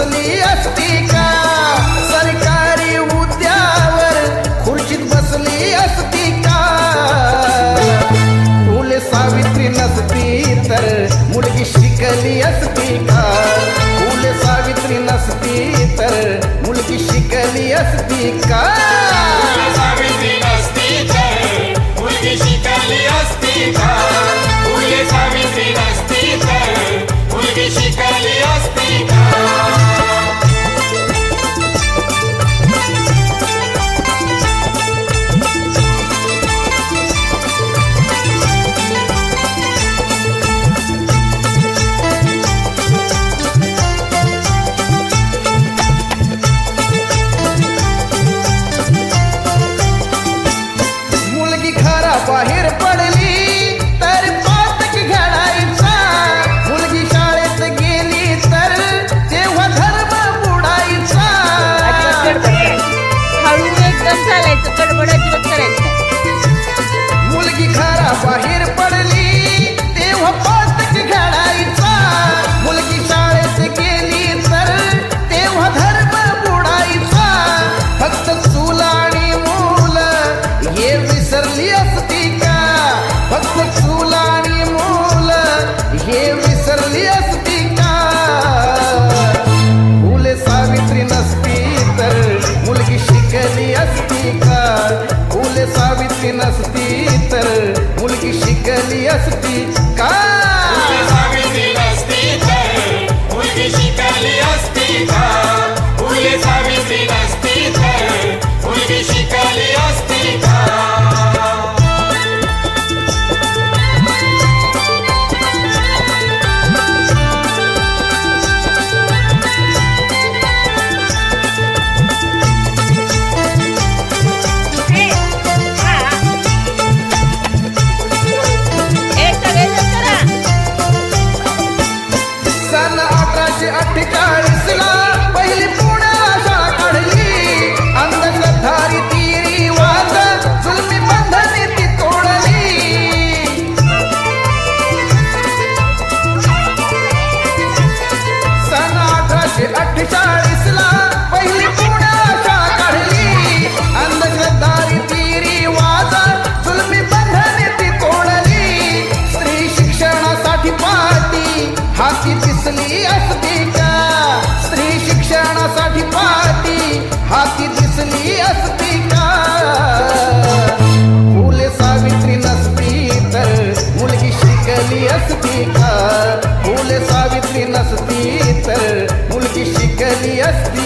बसली असती का? सरकारी उद्यावर खुर्शीत बसली असती का? फुले सावित्री नसती तर मुलगी शिकली असती का? फुले सावित्री नसती तर मुलगी शिकली असती का? I hit it.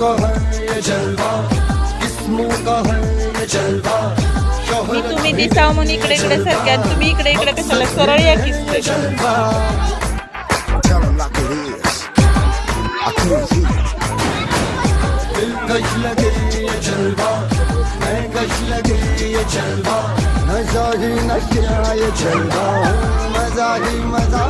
का है ये जलवा। किस का है ये जलवा। मी तुम्ही दिसाव म्हणून इकडे इकडे सरक्या तुम्ही इकडे इकडे कशाला सरळ या किसते गश लगे ये जलवा। मैं गश लगे ये जलवा। मज़ा ही नशा ये जलवा। मज़ा ही मज़ा